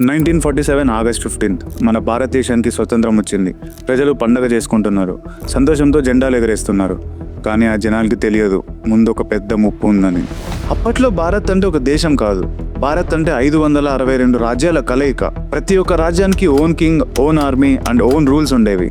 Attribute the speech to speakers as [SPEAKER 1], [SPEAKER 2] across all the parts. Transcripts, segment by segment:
[SPEAKER 1] Nineteen forty seven August fifteenth మన భారతదేశానికి స్వతంత్రం వచ్చింది. ప్రజలు పండగ చేసుకుంటున్నారు. సంతోషంతో జెండాలు ఎగరేస్తున్నారు. కానీ ఆ జనాలకి తెలియదు ముందు ఒక పెద్ద ముప్పు ఉందని. అప్పట్లో భారత్ అంటే ఒక దేశం కాదు. భారత్ అంటే ఐదు వందల అరవై రెండు రాజ్యాల కలయిక. ప్రతి ఒక్క రాజ్యానికి own king own army and own rules ఉండేవి.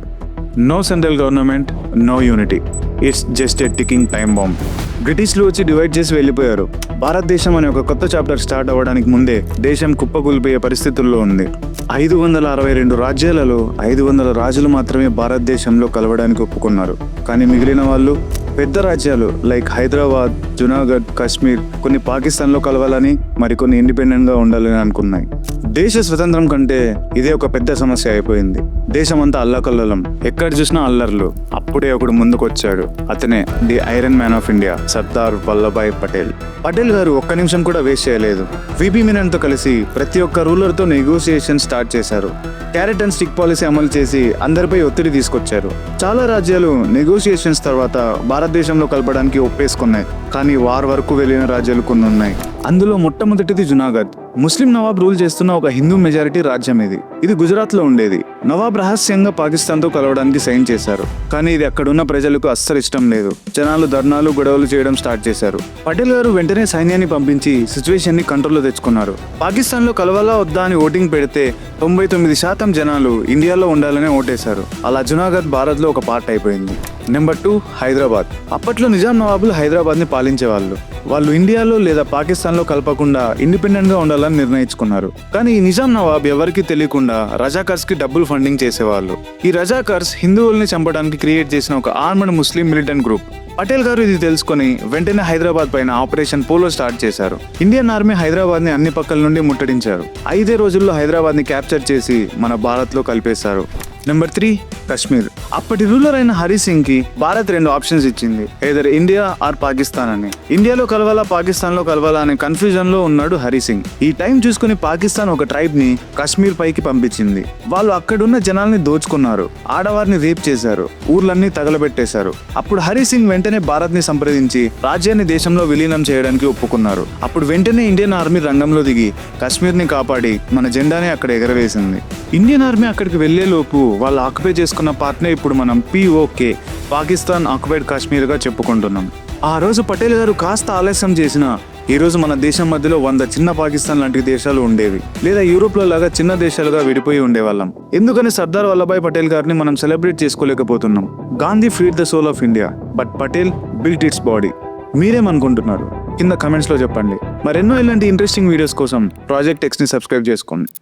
[SPEAKER 1] No central government no unity. It's just a ticking time bomb బ్రిటిష్లు వచ్చి డివైడ్ చేసి వెళ్ళిపోయారు. భారతదేశం అనే ఒక కొత్త చాప్టర్ స్టార్ట్ అవ్వడానికి ముందే దేశం కుప్పకూలిపోయే పరిస్థితుల్లో ఉంది. ఐదు వందల అరవై రెండు రాజ్యాలలో ఐదు వందల రాజులు మాత్రమే భారతదేశంలో కలవడానికి ఒప్పుకున్నారు. కానీ మిగిలిన వాళ్ళు పెద్ద రాజ్యాలు లైక్ హైదరాబాద్ జునాగఢ్ కాశ్మీర్ కొన్ని పాకిస్తాన్లో కలవాలని మరికొన్ని ఇండిపెండెంట్గా ఉండాలని అనుకున్నాయి. దేశ స్వతంత్రం కంటే ఇదే ఒక పెద్ద సమస్య అయిపోయింది. దేశమంతా అల్లకల్లోలం. ఎక్కడ చూసినా అల్లర్లు. అప్పుడే ఒకడు ముందుకొచ్చాడు. అతనే the iron man of India Sardar Vallabhbhai Patel. Patel గారు ఒక్క నిమిషం కూడా వేస్ట్ చేయలేదు. విబి మీనన్తో కలిసి ప్రతి ఒక్క రూలర్తో నెగోసియేషన్ స్టార్ట్ చేశారు. క్యారెట్ అండ్ స్టిక్ పాలసీ అమలు చేసి అందరిపై ఒత్తిడి తీసుకొచ్చారు. చాలా రాజ్యాలు నెగోసియేషన్స్ తర్వాత భారతదేశంలో కలపడానికి ఒప్పేసుకున్నాయి. కానీ వార్ వరకు వెళ్ళిన రాజ్యాలు కొన్ని ఉన్నాయి అందులో మొట్టమొదటిది జునాగఢ్. ముస్లిం నవాబ్ రూల్ చేస్తున్న ఒక హిందూ మెజారిటీ రాజ్యం ఇది. ఇది గుజరాత్లో ఉండేది. నవాబ్ రహస్యంగా పాకిస్తాన్తో కలవడానికి సైన్ చేశారు. కానీ ఇది అక్కడున్న ప్రజలకు అస్సలు ఇష్టం లేదు. జనాలు ధర్నాలు గొడవలు చేయడం స్టార్ట్ చేశారు. పటేల్ గారు వెంటనే సైన్యాన్ని పంపించి సిచ్యువేషన్ని కంట్రోల్లో తెచ్చుకున్నారు. పాకిస్తాన్లో కలవాలా వద్దా అని ఓటింగ్ పెడితే తొంభై తొమ్మిది శాతం జనాలు ఇండియాలో ఉండాలనే ఓటేశారు. అలా జునాగఢ్ భారత్లో ఒక పార్ట్ అయిపోయింది. Number two Hyderabad. అప్పట్లో నిజాం నవాబులు హైదరాబాద్ని పాలించేవాళ్ళు. వాళ్ళు ఇండియాలో లేదా పాకిస్తాన్లో కలపకుండా ఇండిపెండెంట్గా ఉండాలని నిర్ణయించుకున్నారు. కానీ ఈ నిజాం నవాబ్ ఎవరికి తెలియకుండా రజాకర్స్కి డబ్బులు ఫండింగ్ చేసేవాళ్ళు. ఈ రజాకర్స్ హిందువుల్ని చంపడానికి క్రియేట్ చేసిన ఒక armed Muslim militant group. Patel గారు ఇది తెలుసుకొని వెంటనే హైదరాబాద్ పైన ఆపరేషన్ పోలో స్టార్ట్ చేశారు. ఇండియన్ ఆర్మీ హైదరాబాద్ని అన్ని పక్కల నుండి ముట్టడించారు. ఐదే రోజుల్లో హైదరాబాద్ని క్యాప్చర్ చేసి మన భారత్లో కలిపేశారు. Number three Kashmir. అప్పటి రూలర్ అయిన హరి సింగ్కి భారత్ రెండు ఆప్షన్స్ ఇచ్చింది. ఏదర్ ఇండియా ఆర్ పాకిస్తాన్ అని. ఇండియాలో కలవాలా పాకిస్తాన్లో కలవాలా అనే కన్ఫ్యూజన్లో ఉన్నాడు హరి సింగ్. ఈ టైం చూసుకుని పాకిస్తాన్ ఒక ట్రైబ్ని కశ్మీర్ పైకి పంపించింది. వాళ్ళు అక్కడున్న జనాల్ని దోచుకున్నారు. ఆడవారిని రేప్ చేశారు. ఊర్లన్నీ తగలబెట్టేశారు. అప్పుడు హరి సింగ్ వెంటనే భారత్ని సంప్రదించి రాజ్యాన్ని దేశంలో విలీనం చేయడానికి ఒప్పుకున్నారు. అప్పుడు వెంటనే ఇండియన్ ఆర్మీ రంగంలో దిగి కశ్మీర్ని కాపాడి మన జెండానే అక్కడ ఎగరవేసింది. ఇండియన్ ఆర్మీ అక్కడికి వెళ్ళే లోపు వాళ్ళు ఆక్యుపై చేసుకున్న పార్ట్నే ఇప్పుడు మనం పిఓకే పాకిస్తాన్ ఆక్యుపైడ్ కాశ్మీర్గా చెప్పుకుంటున్నాం. ఆ రోజు పటేల్ గారు కాస్త ఆలస్యం చేసినా ఈ రోజు మన దేశం మధ్యలో వంద చిన్న పాకిస్తాన్ లాంటి దేశాలు ఉండేవి. లేదా యూరోప్లో లాగా చిన్న దేశాలుగా విడిపోయి ఉండేవాళ్ళం. ఎందుకని సర్దార్ వల్లభాయ్ పటేల్ గారిని మనం celebrate చేసుకోలేకపోతున్నాం? Gandhi freed the soul of India. But Patel built its body. మీరేమనుకుంటున్నారు? కింద కమెంట్స్లో చెప్పండి. మరెన్నో ఇలాంటి ఇంట్రెస్టింగ్ వీడియోస్ కోసం ప్రాజెక్ట్ ఎక్స్ని సబ్స్క్రైబ్ చేసుకోండి.